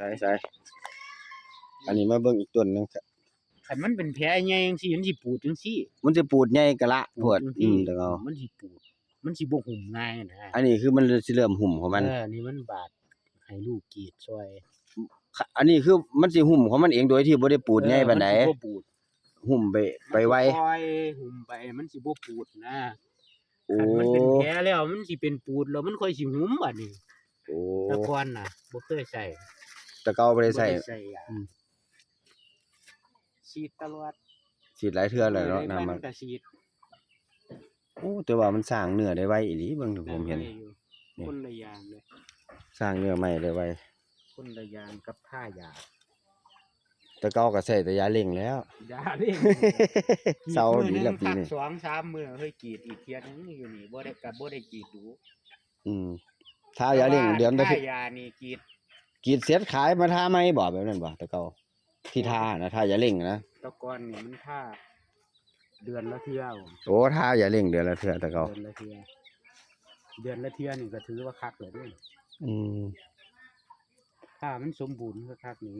ใช่ใช่อันนี้มาเบิ่งอีกต้นหนึงครับคันมันเป็นแผลใหญ่จังซี่มันสิปูดจังซี่มันจะปูดใหญ่กะละปวดจังอืซี่มแต่เอามันสิปูด มันสิบ่หุ่มง่ายนะอันนี้คือมันสิเริ่มหุ่มของมัน เออนี่มันบาดให้ลูกกรีดซอยอันนี้คือมันสิหุ่มของมันเองโดยที่บ่ได้ปูดใหญ่ปานใดเออมันสิบ่ปูดหุ่มไปไปไวมันสิค่อยหุ่มไปมันสิบ่ปูดนะโอ้คันมันเป็นแผลแล้วมันสิเป็นปูดแล้วมันค่อยสิหุ่มบัดนี้โอ้ แต่ก่อนน่ะบ่เคยใส่ แตะเกาบ่ได้ใส่บ่ใส่ยาอืมฉีดตลอดฉีดหลายเทื่อแล้วเนาะได้น้ำไปมันก็ฉีดโอ้แต่ว่ามันสร้างเนื้อได้ไวอีหลีเบิ่งที่ผมเห็น ได้อยู่นี่ คนละอย่างเลยสร้างเนื้อใหม่ได้ไวคนละอย่างกับท่ายาแตะเกาก็ใส่แต่ยาเร่งแล้ว ยาเร่ง เศร้าดีมื้อหแล้วนึ่งปีพักนี้ สองสามมื้อเฮ้ยกรีดอีกเที่ยหนึงอยู่นี่บ่ได้กับบ่ได้กรีดดูอืมถ้ายาเร่งเดือนละถ้าทียานี่กรีด กรีดเสร็จขายมาทาไหมบ่แบบนั้นบ่แตะเกาที่ทานะทายาเร่งนะแตะกอนนี่มันท่าเดือนละเที่ยวโอ้ทายาเร่งเดือนละเทื่อแตะเกาเดือนละเที่ยวเดือนละเที่ยวนี่ก็ถือว่าคักเลยเด้อืมถ้ามันสมบูรณ์ก็คักนี่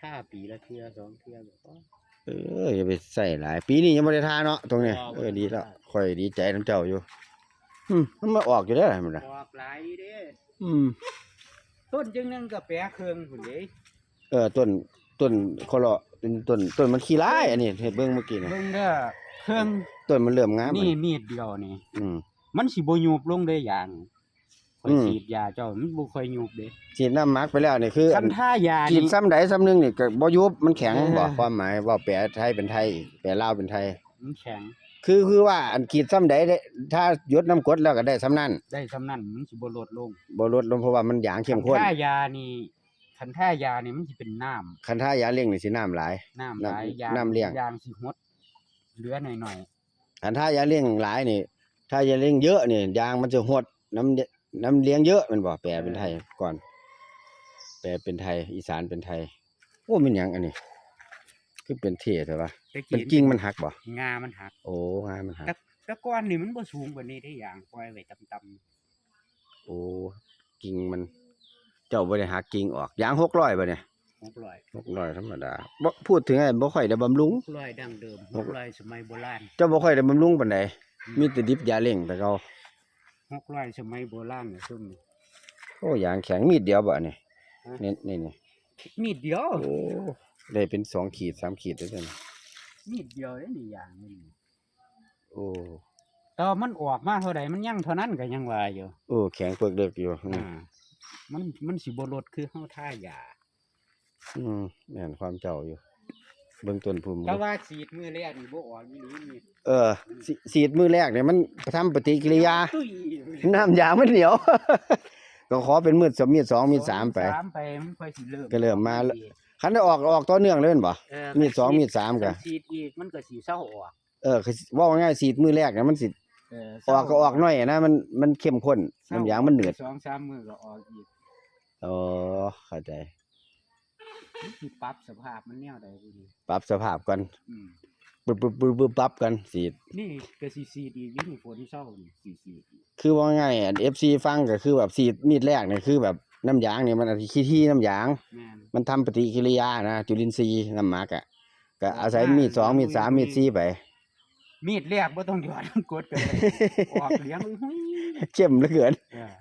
ถ้าปีละเที่ยวสองเที่ยวก็พอเอออย่าไปใส่หลาย ปีนี้ยังบ่ได้ทาเนาะตรงเนี้ยบ่เออบ่ได้ดีแล้วทาค่อยดีใจน้ำเจ้าอยู่ อืมมันมาออกอยู่ได้อมันน่ะออกหลายเด้อืม ต้นจึงนึงก็แปะเครื่องพุ่นเด้เออต้นต้นคอเลาะเป็นต้นต้นมันขี้ร้ายอันนี้เฮ็ดเบิ่งเมื่อกี้นี่เบิ่งเด้อเครื่องต้นมันเริ่มงามนี่อะมีดเดียวนี่อืมมันสิบ่ยุบลงได้อย่างข่อยอืมฉีดยาเจ้ามันบ่ค่อยยุบเด้ฉีดน้ำหมักไปแล้วนี่คือคันท่ายากินนี่ซ้ำใดซ้ำหนึงนี่ก็บ่ยุบมันแข็งเออบ่ความหมายว่าแปลไทยเป็นไทยอีกแปลลาวเป็นไทยมันแข็ง คือคือว่าอันขีดซ้ำใดได้ถ้าหยดน้ำกรดแล้วก็ได้ซ้ำนั้นได้ซำนั้นมันสิบ่ลดลงบ่ลดลงเพราะว่ามันหยางเข้มข้นคัท่ายานี่คันท่ายานี่มันสิเป็นน้ำคันถ้ายาเลี้ยงนี่สิน้ำหลาย น้ำหลายน้ำยางน้ำเลี้ยง ยางสิหดเหลือหน่อยคันถ้ายาเลี้ยงหลายนี่ ถ้ายาเลี้ยงเยอะนี่ยางมันจะหดน้ำน้ำเลี้ยงเยอะแมันบ่แปลเป็นไทยก่อน แปลเป็นไทย อีสานเป็นไทยโอ้มันหยังอันนี้ คือเป็นเท่แต่ว่าๆแต่มันกิ่งมันหักบ่งามันหัก โอ้งานมันหักแต่แต่ก่อนนี่มันบ่สูงกว่านี้ได้อย่างปล่อยไว้ต่ำโอ้กิ่งมัน เจ้าบ่ได้หักกิ่งออกยาง600บ่เนี่ยๆ600 600ธรรมดาบ่พูดถึงไอ้บ่ค่อยได้บำรุง600ดั้งเดิมหก600สมัยโบราณเจ้าบ่ค่อยได้บำรุงปานใดมีแต่ดิบยาเร่งแต่เก่า600สมัยโบราณน่ะซุ่มนี่โอ้ยางแข็งมีดเดียวบ่นี่ฮะนี่นี่นี่มีดเดียวโอ้ ได้เป็นสองขีดสามขีดได้ซั่นมีดเดียวเด้นี่อย่างหนึงโอ้แต่ว่ามันออกมาเท่าใดมันยังเท่านั้นก็ยังว่าอยู่โอ้แข็งเปลือกเด็กอยู่อืมอ่ามันมันสิบ่ลดคือเฮาท่ายาอืมแม่นความเจ้าอยู่ เบิ่งต้นภูมิแต่ว่าฉีดมื้อแรกนี่บ่ออกอีหลีนี่เออสิสีดมือแรกเนี่ยมันทำปฏิกิริยา ตุ้ยน้ำยางมันเหนียว ก็ขอเป็นมืดสองมีดสองมีดสามไป สามไปมันค่อยสิเริ่มก็เริ่มมาแล้ว คันได้ออกออกต่อเนื่องเลยแม่นบ่เออมีดสองมีดสามก็คันฉีดอีกมันก็สิเศร้าออกเออคือว่าง่ายๆสีดมือแรกเนี่ยมันสิเออออกก็ออกน้อยนะมันมันเข้มข้นเศร้น้ำยางมันเหนืดสองสามมื้อก็ออกอีกอ๋อเข้าใจมันสิปรับสภาพมันแนวใดบ่ดีปรับสภาพก่อนอืมปึ๊บปึ๊บปึ๊บปึ๊บปรับกันสีด นี่ก็สิฉีดอีกนี่ฝนเศร้านี่สิฉีดอีกคือว่าง่ายอัน FC ฟังก็คือแบบสีดมีดแรกเนี่ยคือแบบน้ำยางเนี่ยมันขี้ที่น้ำยาง แม่น มันทำปฏิกิริยานะจุลินทรีย์น้ำหมักอะก็อาศัยมีดสองมีดสามมีดสี่ไป มีดแรกบ่ต้องหยอดกดกันเลยออกเลี้ยงหุ้ยเข้มเหลือเกินเออ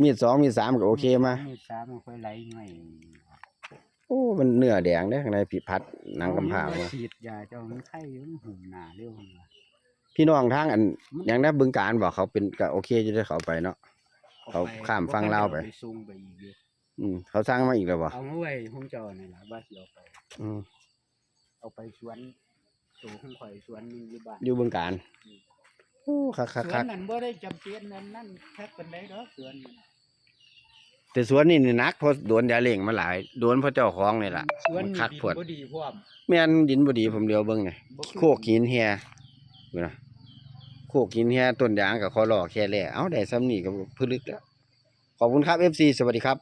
มีดสองมีดสามก็โอเคมามีดสามมันค่อยไหลหน่อยโอ้มันเนื้อแดงเด้อข้างในผิดพัดหนังกำพร้าเอมาฉีดยาเจ้ามันไข้อยู่มันหุ่มหน้าเร็วหั่นว่ะพี่น้องทางอันอย่างนั้นบึงการบอกเขาเป็นก็โอเคจะได้เขาไปเนาะเขาข้ามฟังลาวไปบ่ส่งไปอีกอยู่อื มเขาสร้างมาอีกแล้วบ่เอามาไว้ห้องเจ้านี่ล่ะว่าสิเอาไป อืมเอาไปสวนสู่ของข่อยสวนหนึงอยู่บ้านอยู่บึงการโอ้คักคักสวคันกนั้นบ่ได้จำเป็นนั่นนั่นแค่ปานใดดอกสวนนั้นแต่สวนนี่นี่หนักเพราะโดนยาเล่งมาหลายโดนเพราะเจ้าของนี่ล่ะ สวนมันนี่คักดินพวด บ่ดีพร้อมแม่นดินบ่ดีผมเดียวเบิ่งนี่บ่อโคกหินแฮดูนะโคกหินแฮต้นยางกับคอลอแค่แลเอ้าได้ซ้ำนี่ก็พึลึกแล้วขอบคุณครับ FC สวัสดีครับ